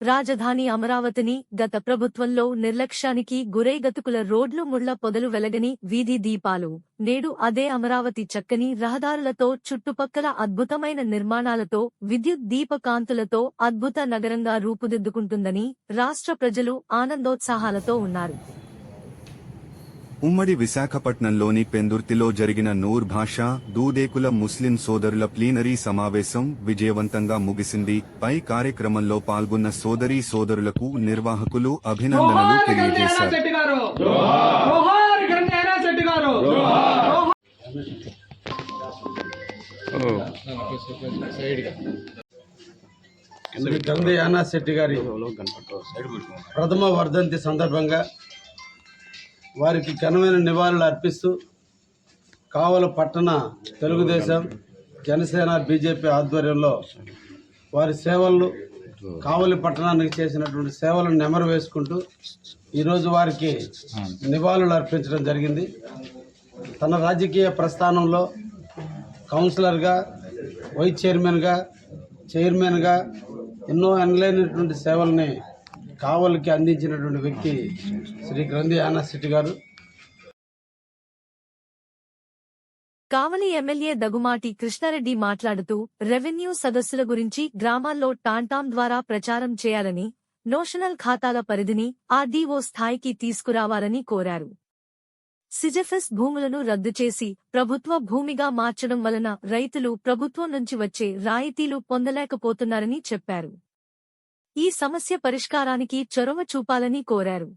రాజధాని అమరావతిని గత ప్రభుత్వంలో నిర్లక్ష్యానికి గురై గతుకుల రోడ్లు ముళ్ళ పొదలు వెలగని వీధి దీపాలు. నేడు అదే అమరావతి చక్కని రహదారులతో చుట్టుపక్కల అద్భుతమైన నిర్మాణాలతో విద్యుత్ దీపకాంతులతో అద్భుత నగరంగా రూపుదిద్దుకుంటుందని రాష్ట్ర ప్రజలు ఆనందోత్సాహాలతో ఉన్నారు. ఉమ్మడి విశాఖపట్నంలోని పెందుర్తిలో జరిగిన నూర్ భాషా దూదేకుల ముస్లిం సోదరుల ప్లీనరీ సమావేశం విజయవంతంగా ముగిసింది పై కార్యక్రమంలో పాల్గొన్న సోదరీ సోదరులకు నిర్వాహకులు అభినందనలు తెలియజేశారు శెట్టి గారు జోహార్ గంగైనా శెట్టి గారు జోహార్ శ్రీ గంధి యానా శెట్టి గారి ప్రథమ వర్ధంతి సందర్భంగా వారికి ఘనమైన నివాళులు అర్పిస్తూ కావల పట్టణ తెలుగుదేశం జనసేన బీజేపీ ఆధ్వర్యంలో వారి సేవలు కావలి పట్టణానికి చేసినటువంటి సేవలను నెమరు వేసుకుంటూ ఈరోజు వారికి నివాళులు అర్పించడం జరిగింది. తన రాజకీయ ప్రస్థానంలో కౌన్సిలర్గా వైస్ చైర్మన్గా చైర్మన్గా ఎన్నో అనలేనటువంటి సేవల్ని కావలికి అందించినటువంటి వ్యక్తి శ్రీ గ్రంథి యానాసిటీ గారు. కావలి ఎమ్మెల్యే దగుమాటి కృష్ణారెడ్డి మాట్లాడుతూ రెవెన్యూ సదస్సుల గురించి గ్రామాల్లో టాంటాం ద్వారా ప్రచారం చేయాలని నోషనల్ ఖాతాల పరిధిని ఆర్డీఓ స్థాయికి తీసుకురావాలని కోరారు. సిజెఫెస్ భూములను రద్దు చేసి ప్రభుత్వ భూమిగా మార్చడం వలన రైతులు ప్రభుత్వం నుంచి వచ్చే రాయితీలు పొందలేకపోతున్నారని చెప్పారు. ఈ సమస్య పరిష్కారానికి చొరవ చూపాలని కోరారు.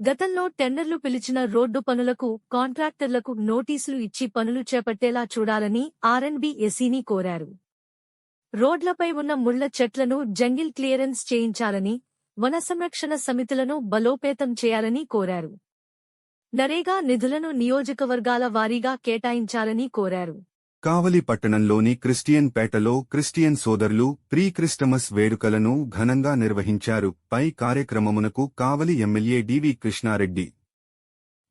గతంలో టెండర్లు పిలిచిన రోడ్డు పనులకు కాంట్రాక్టర్లకు నోటీసులు ఇచ్చి పనులు చేపట్టేలా చూడాలని ఆర్ఎన్బి ఎసీని కోరారు. రోడ్లపై ఉన్న ముళ్ళ చెట్లను జంగిల్ క్లియరెన్స్ చేయించాలని వన సంరక్షణ సమితులను బలోపేతం చేయాలని కోరారు. నరేగా నిధులను నియోజకవర్గాల వారీగా కేటాయించాలని కోరారు. కావలి పట్టణంలోని క్రిస్టియన్ పేటలో క్రిస్టియన్ సోదరులు ప్రీ క్రిస్టమస్ వేడుకలను ఘనంగా నిర్వహించారు. పై కార్యక్రమమునకు Kavali MLA D V Krishna Reddy.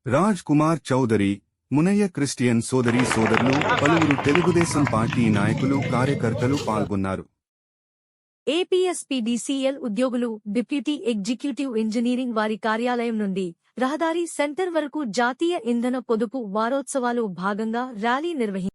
Raj Kumar Chowdary Munayya Christian సోదరి సోదరులు పలువురు తెలుగుదేశం పార్టీ నాయకులు కార్యకర్తలు పాల్గొన్నారు. ఏపీఎస్పీడీసీఎల్ ఉద్యోగులు డిప్యూటీ ఎగ్జిక్యూటివ్ ఇంజనీరింగ్ వారి కార్యాలయం నుండి రహదారి సెంటర్ వరకు జాతీయ ఇంధన పొదుపు వారోత్సవాలు భాగంగా ర్యాలీ నిర్వహించారు